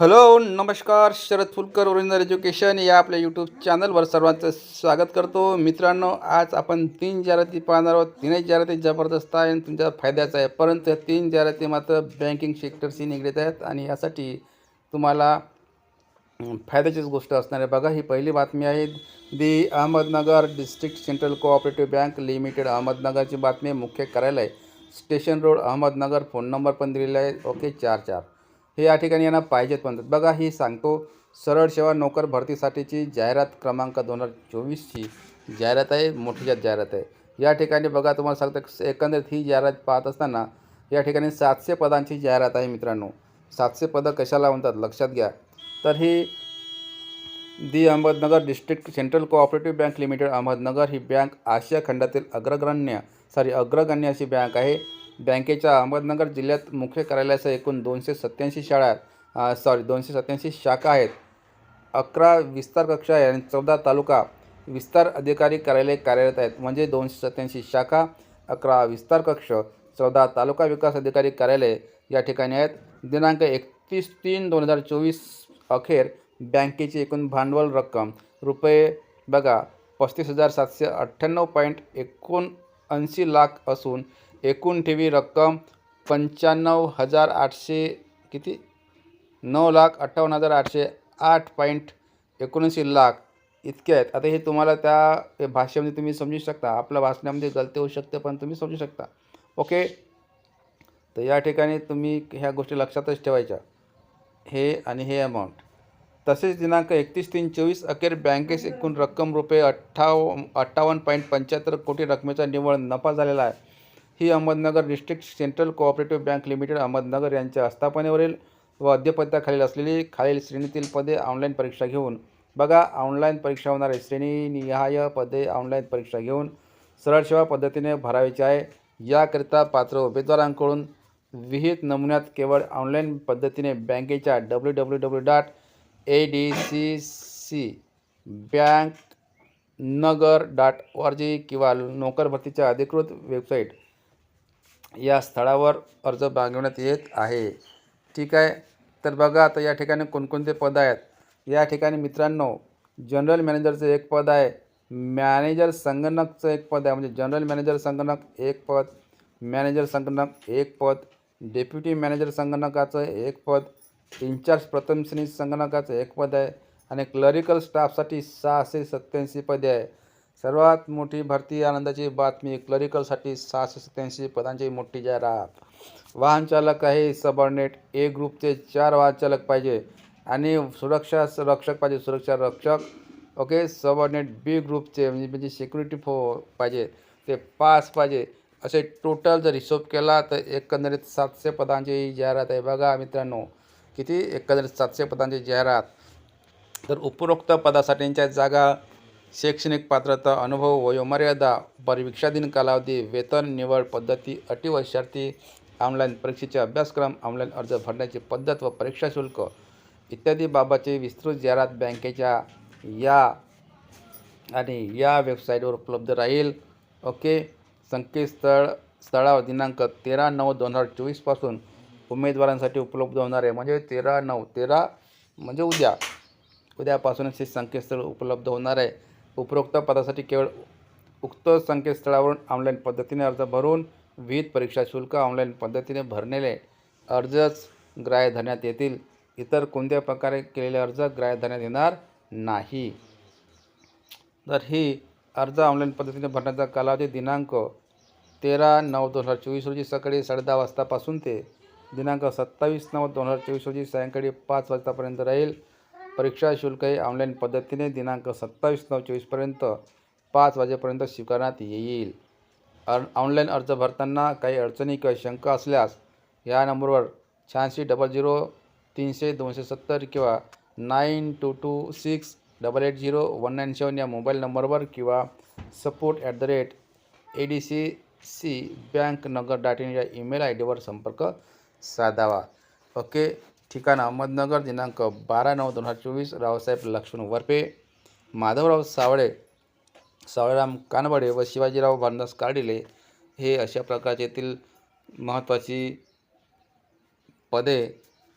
Hello नमस्कार Sharad Phulkar original education या आपल्या यूट्यूब चॅनलवर सर्वांचं स्वागत करतो. मित्रांनो आज आपण तीन जाहिराती पाहणार आहोत. तीनही जाहिराती जबरदस्त आहे आणि तुमच्या फायद्याचं आहे. परंतु या तीन जाहिराती मात्र बँकिंग सेक्टरशी निगडीत आहेत आणि यासाठी तुम्हाला फायद्याचीच गोष्ट असणार आहे. बघा ही पहिली बातमी आहे. The Ahmednagar district central cooperative bank limited अहमदनगरची बातमी मुख्य कार्यालय station road Ahmednagar phone number पण दिलेला आहे. ओके चार चार. हे या ठिकाणी यांना पाहिजेत म्हणतात. बघा ही सांगतो सरळ सेवा नोकर भरतीसाठीची जाहिरात क्रमांक दोन हजार चोवीसची जाहिरात आहे मोठी जाहिरात आहे. या ठिकाणी बघा तुम्हाला सांगतं एकंदरीत ही जाहिरात पाहत असताना या ठिकाणी सातशे पदांची जाहिरात आहे मित्रांनो. सातशे पदं कशाला म्हणतात? लक्षात घ्या. तर ही the Ahmednagar district central cooperative bank limited Ahmednagar he bank आशिया खंडातील अग्रगण्य सॉरी अग्रगण्य अशी बँक आहे. बँकेच्या अहमदनगर जिल्ह्यात मुख्य कार्यालयासह एकूण दोनशे सत्त्याऐंशी शाळा सॉरी दोनशे सत्त्याऐंशी शाखा आहेत. अकरा विस्तार कक्ष आहे आणि चौदा तालुका विस्तार अधिकारी कार्यालय कार्यरत आहेत. म्हणजे दोनशे सत्याऐंशी शाखा अकरा विस्तार कक्ष चौदा तालुका विकास अधिकारी कार्यालय या ठिकाणी आहेत. दिनांक एकतीस तीन दोन हजार चोवीस अखेर बँकेची एकूण भांडवल रक्कम रुपये बघा पस्तीस हजार सातशे अठ्ठ्याण्णव पॉईंट एकोणऐंशी लाख असून एकूण ठेवी रक्कम पंच्याण्णव हजार आठशे किती? नऊ लाख अठ्ठावन्न हजार आठशे आठ पॉईंट एकोणऐंशी लाख. इतके आहेत. आता हे तुम्हाला त्या भाषेमध्ये तुम्ही समजू शकता. आपल्या भाषणामध्ये गलती होऊ शकते पण तुम्ही समजू शकता. ओके? तर या ठिकाणी तुम्ही ह्या गोष्टी लक्षातच ठेवायच्या. हे आणि हे अमाऊंट तसेच दिनांक एकतीस तीन चोवीस अखेर बँकेस एकूण रक्कम रुपये अठ्ठाव अठ्ठावन्न पॉईंट पंच्याहत्तर कोटी रकमेचा निव्वळ नफा झालेला आहे. ही Ahmednagar district central cooperative bank limited Ahmednagar यांच्या आस्थापनेवरील व अध्यपत्याखालील असलेली खालील श्रेणीतील पदे ऑनलाईन परीक्षा घेऊन बघा. ऑनलाईन परीक्षा होणारे श्रेणीनिहाय पदे ऑनलाईन परीक्षा घेऊन सरळ सेवा पद्धतीने भरायची आहे. याकरिता पात्र उमेदवारांकडून विहित नमुन्यात केवळ ऑनलाईन पद्धतीने बँकेच्या W W W dot A D C C bank Nagar dot O R G किंवा नोकर भरतीच्या अधिकृत वेबसाईट या स्थळावर अर्ज मागवण्यात येत आहे. ठीक आहे? तर बघा आता या ठिकाणी कोणकोणते पद आहेत. या ठिकाणी मित्रांनो जनरल मॅनेजरचं एक पद आहे. मॅनेजर संगणकचं एक पद आहे. म्हणजे जनरल मॅनेजर संगणक एक पद मॅनेजर संगणक एक पद डेप्युटी मॅनेजर संगणकाचं एक पद इन्चार्ज प्रथम श्रेणी संगणकाचं एक पद आहे. आणि क्लरिकल स्टाफसाठी सहाशे सत्याऐंशी पदे आहे. सर्वात मोठी भरती आनंदाची बातमी क्लरिकलसाठी सहाशे सत्याऐंशी पदांची मोठी जाहिरात. वाहनचालक आहे सबऑर्डिनेट ए ग्रुपचे चार वाहनचालक पाहिजे आणि सुरक्षा रक्षक पाहिजे सुरक्षा रक्षक. ओके सबऑर्डिनेट बी ग्रुपचे म्हणजे म्हणजे सिक्युरिटी फो पाहिजे ते पास पाहिजे. असे टोटल जर हिशोब केला तर एकंदरीत सातशे पदांची जाहिरात आहे. बघा मित्रांनो किती एकंदरीत सातशे पदांची जाहिरात. तर उपरोक्त पदासाठींच्या जागा शैक्षणिक पात्रता अनुभव वयोमर्यादा परीक्षाधीन कालावधी वेतन निवड पद्धती अटी व शर्ती ऑनलाईन परीक्षेचे अभ्यासक्रम ऑनलाईन अर्ज भरण्याची पद्धत व परीक्षा शुल्क इत्यादी बाबतची विस्तृत जाहिरात बँकेच्या या आणि या वेबसाईटवर उपलब्ध राहील. ओके? संकेतस्थळ स्थळावर दिनांक तेरा नऊ दोन हजार चोवीसपासून उमेदवारांसाठी उपलब्ध होणार आहे. म्हणजे तेरा नऊ तेरा म्हणजे उद्या. उद्यापासूनच हे संकेतस्थळ उपलब्ध होणार आहे. उपरोक्त पदासाठी केवळ उक्त संकेतस्थळावरून ऑनलाईन पद्धतीने अर्ज भरून विविध परीक्षा शुल्क ऑनलाईन पद्धतीने भरलेले अर्जच ग्राह्य धरण्यात येतील. इतर कोणत्या प्रकारे केलेले अर्ज ग्राह्य धरण्यात येणार नाही? तर ही अर्ज ऑनलाईन पद्धतीने भरण्याचा कालावधी दिनांक तेरा नऊ दोन हजार चोवीस रोजी सकाळी साडेदहा वाजतापासून ते दिनांक सत्तावीस नऊ दोन हजार चोवीस रोजी सायंकाळी पाच वाजतापर्यंत राहील. परीक्षा शुल्क हे ऑनलाईन पद्धतीने दिनांक सत्तावीस नऊ चोवीसपर्यंत पाच वाजेपर्यंत स्वीकारण्यात येईल. अर ऑनलाईन अर्ज भरताना काही अडचणी किंवा शंका असल्यास या नंबरवर शहाऐंशी डबल झिरो तीनशे दोनशे सत्तर किंवा nine two two six double eight zero one nine seven या मोबाईल नंबरवर किंवा support at the rate A D C C bank Nagar dot in या ईमेल आय डीवर संपर्क साधावा. ओके. ठिकाण अहमदनगर दिनांक बारा नऊ दोन हजार चोवीस रावसाहेब लक्ष्मण वरपे माधवराव सावळे सावळेराम कानबडे व शिवाजीराव भानदास कार्डिले हे अशा प्रकारचे येथील महत्त्वाची पदे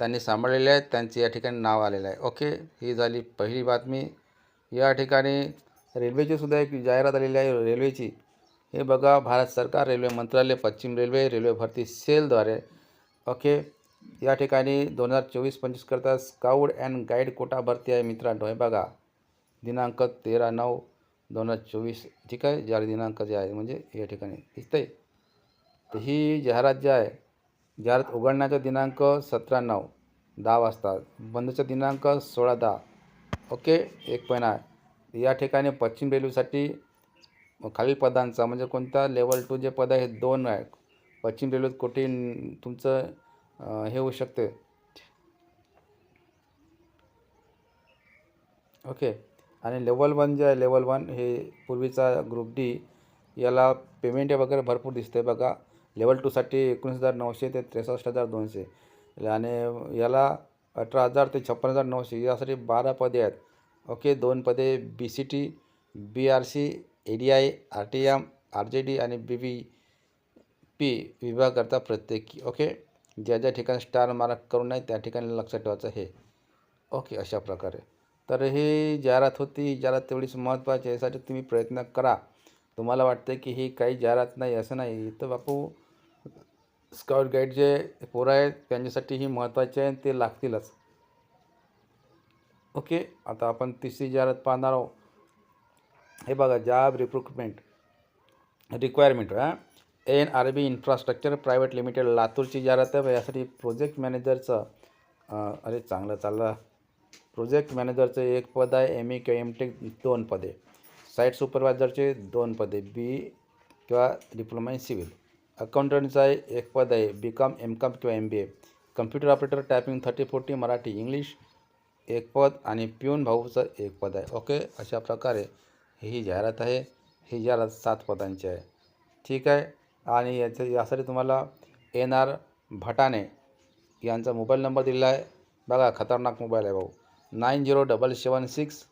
त्यांनी सांभाळलेली आहेत. त्यांचे या ठिकाणी नाव आलेलं आहे. ओके ही झाली पहिली बातमी. या ठिकाणी रेल्वेची सुद्धा एक जाहिरात आलेली आहे रेल्वेची. हे बघा भारत सरकार रेल्वे मंत्रालय पश्चिम रेल्वे रेल्वे भरती सेलद्वारे. ओके या ठिकाणी दोन हजार चोवीस पंचवीस करता स्काउट अँड गाईड कोटा भरती आहे मित्रांनो हे बघा. दिनांक तेरा नऊ दोन हजार चोवीस ठीक आहे? ज्या दिनांक जे आहे म्हणजे या ठिकाणी दिसतंय तर ही जाहिरात जी आहे जाहिरात उघडण्याचा दिनांक सतरा नऊ दहा वाजता बंदचा दिनांक सोळा दहा ओके? एक पण आहे. या ठिकाणी पश्चिम रेल्वेसाठी खालील पदांचा म्हणजे कोणता? लेवल टू जे पद आहे हे दोन आहे. पश्चिम रेल्वेत कुठे तुमचं हे होऊ शकते. ओके आणि लेवल वन जे आहे लेवल वन हे पूर्वीचा ग्रुप डी याला पेमेंट वगैरे भरपूर दिसते बघा. लेवल टूसाठी एकोणीस हजार नऊशे ते त्रेसष्ट हजार दोनशे. आणि याला अठरा हजार ते छप्पन हजार नऊशे यासाठी बारा पदे आहेत. ओके दोन पदे B C T B R C A D I R T M R J D आणि बी बी पी विभागाकरता प्रत्येकी. ओके ज्या ज्या ठिकाणी स्टार मार्क करून नाही त्या ठिकाणी लक्षात ठेवायचं हे. ओके अशा प्रकारे. तर ही जाहिरात होती. जाहिरात तेवढीच महत्त्वाची आहे. यासाठी तुम्ही प्रयत्न करा. तुम्हाला वाटते की ही काही जाहिरात नाही असं नाही. तर बापू स्काउट गाईड जे पोरं आहेत त्यांच्यासाठी ही महत्त्वाची आहे ते लागतीलच. ओके आता आपण तिसरी जाहिरात पाहणार आहोत. हे बघा जॉब रिक्रुटमेंट रिक्वायरमेंट हां. N R B infrastructure private limited लातूरची जाहिरात आहे. यासाठी प्रोजेक्ट मॅनेजरचं अरे चांगलं चाललं. प्रोजेक्ट मॅनेजरचं एक पद आहे एम ई किंवा एम टेक दोन पदे. साईट सुपरवायझरचे दोन पदे बी किंवा डिप्लोमा इन सिव्हिल. अकाउंटंटचं आहे एक पद आहे बी कॉम एम कॉम किंवा M B A computer operator typing thirty forty Marathi English एक पद आणि पिऊन भाऊचं एक पद आहे. ओके अशा प्रकारे ही जाहिरात आहे. ही जाहिरात सात पदांची आहे. ठीक आहे? आणि याचं यासाठी तुम्हाला एन आर भटाने यांचा मोबाईल नंबर दिलेला आहे. बघा खतरनाक मोबाईल आहे भाऊ. Nine zero double seven six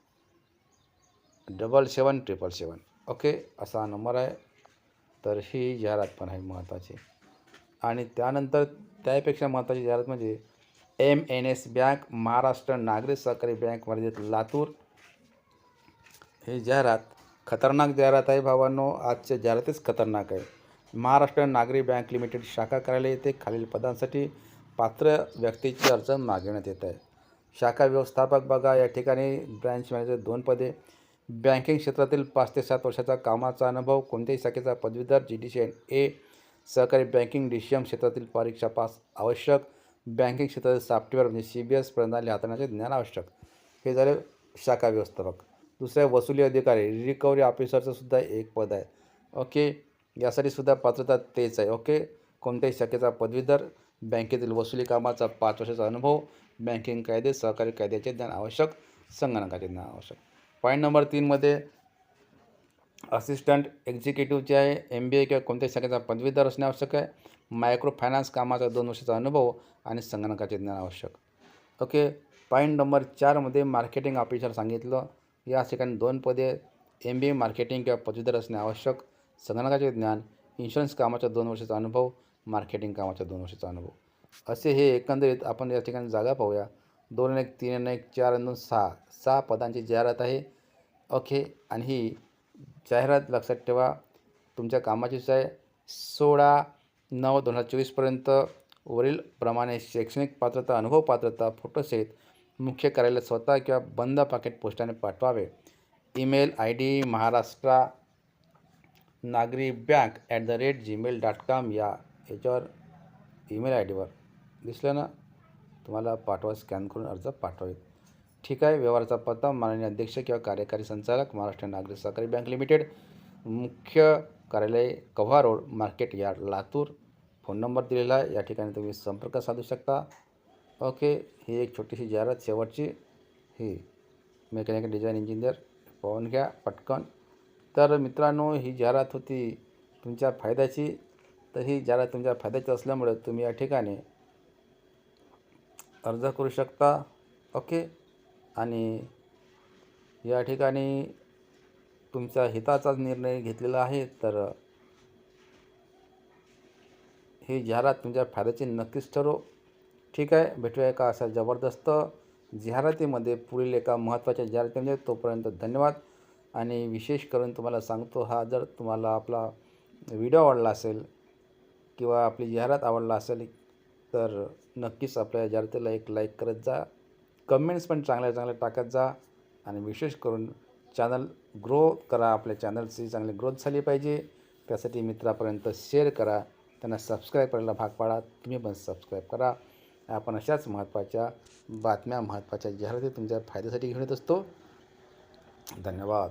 double seven triple seven. Okay असा नंबर आहे. तर ही जाहिरात पण आहे महत्त्वाची. आणि त्यानंतर त्यापेक्षा महत्त्वाची जाहिरात म्हणजे M N S bank Maharashtra नागरी सहकारी बँक मर्यादित लातूर. ही जाहिरात खतरनाक जाहिरात आहे भावांनो. आजच्या जाहिरातीच खतरनाक आहे. महाराष्ट्र नागरी बँक लिमिटेड शाखा कार्यालय येथे खालील पदांसाठी पात्र व्यक्तीची अर्ज मागविण्यात येत आहे. शाखा व्यवस्थापक बघा या ठिकाणी ब्रँच मॅनेजर दोन पदे. बँकिंग क्षेत्रातील पाच ते सात वर्षाचा कामाचा अनुभव कोणत्याही शाखेचा पदवीधर G D C N A सहकारी बँकिंग डी सी एम क्षेत्रातील परीक्षा पास आवश्यक. बँकिंग क्षेत्रातील सॉफ्टवेअर म्हणजे सी बी एस प्रणाली हाताळण्याचे ज्ञान आवश्यक. हे झाले शाखा व्यवस्थापक. दुसरे वसुली अधिकारी रिकव्हरी ऑफिसरचं सुद्धा एक पद आहे. ओके यासाठी सुद्धा पात्रता तेच आहे ओके? कोणत्याही शाखेचा पदवीधर बँकेतील वसुली कामाचा पाच वर्षाचा अनुभव बँकिंग कायदे सहकारी कायद्याचे ज्ञान आवश्यक संगणकाचे ज्ञान आवश्यक. पॉईंट नंबर तीनमध्ये असिस्टंट एक्झिक्युटिव्ह जे आहे एम बी ए किंवा कोणत्याही शाखेचा पदवीधर असणे आवश्यक आहे. मायक्रो फायनान्स कामाचा दोन वर्षाचा अनुभव आणि संगणकाचे ज्ञान आवश्यक. ओके? पॉईंट नंबर चारमध्ये मार्केटिंग ऑफिसर सांगितलं. या ठिकाणी दोन पदे एम बी ए मार्केटिंग किंवा पदवीधर असणे आवश्यक. संगणकाचे ज्ञान इन्शुरन्स कामाचा दोन वर्षाचा अनुभव मार्केटिंग कामाचा दोन वर्षाचा अनुभव. असे हे एकंदरीत आपण या ठिकाणी जागा पाहूया. दोन एक तीन एक चार दोन सहा. सहा पदांची जाहिरात आहे. ओके. आणि ही जाहिरात लक्षात ठेवा. तुमच्या कामाची आहे सोळा नऊ दोन हजार चोवीसपर्यंत वरील प्रमाणे शैक्षणिक पात्रता अनुभव पात्रता फोटोसहित मुख्य कार्यालय स्वतः किंवा बंद पाकिट पोस्टाने पाठवावे. ईमेल आय डी महाराष्ट्रा नागरी bank at the rate Gmail dot com या याच्यावर ईमेल आय डीवर. दिसलं ना? तुम्हाला पाठवा स्कॅन करून अर्ज पाठवावेत ठीक आहे व्यवहाराचा पत्ता माननीय अध्यक्ष किंवा कार्यकारी संचालक महाराष्ट्र नागरी सहकारी बँक लिमिटेड मुख्य कार्यालय Kawha road market yard Latur. Phone number दिलेला आहे या ठिकाणी तुम्ही संपर्क साधू शकता. ओके ही एक छोटीशी जाहिरात शेवटची. ही मेकॅनिकल डिझाईन इंजिनियर. पाहून घ्या पटकन. तर मित्रांनो ही जाहिरात होती तुमच्या फायद्याची. तर ही जाहिरात तुमच्या फायद्याची असल्यामुळे तुम्ही या ठिकाणी अर्ज करू शकता. ओके? आणि या ठिकाणी तुमच्या हिताचा निर्णय घेतलेला आहे. तर ही जाहिरात तुमच्या फायद्याची नक्कीच ठरो. ठीक आहे? भेटूया एका अशा जबरदस्त जाहिरातीमध्ये. पुढील एका महत्त्वाच्या जाहिरातीमध्ये. तोपर्यंत धन्यवाद. आणि विशेष करून तुम्हाला सांगतो हा जर तुम्हाला आपला व्हिडिओ आवडला असेल किंवा आपली जाहिरात आवडला असेल तर नक्कीच आपल्या जाहिरातीला एक लाईक करत जा. कमेंट्स पण चांगल्या चांगल्या टाकत जा आणि विशेष करून चॅनल ग्रो करा आपल्या चॅनलची चांगली ग्रोथ झाली पाहिजे. त्यासाठी मित्रापर्यंत शेअर करा. त्यांना सबस्क्राईब करायला भाग पाडा. तुम्ही पण सबस्क्राईब करा. आपण अशाच महत्त्वाच्या बातम्या महत्त्वाच्या जाहिराती तुमच्या फायद्यासाठी घेऊन येत असतो. धन्यवाद.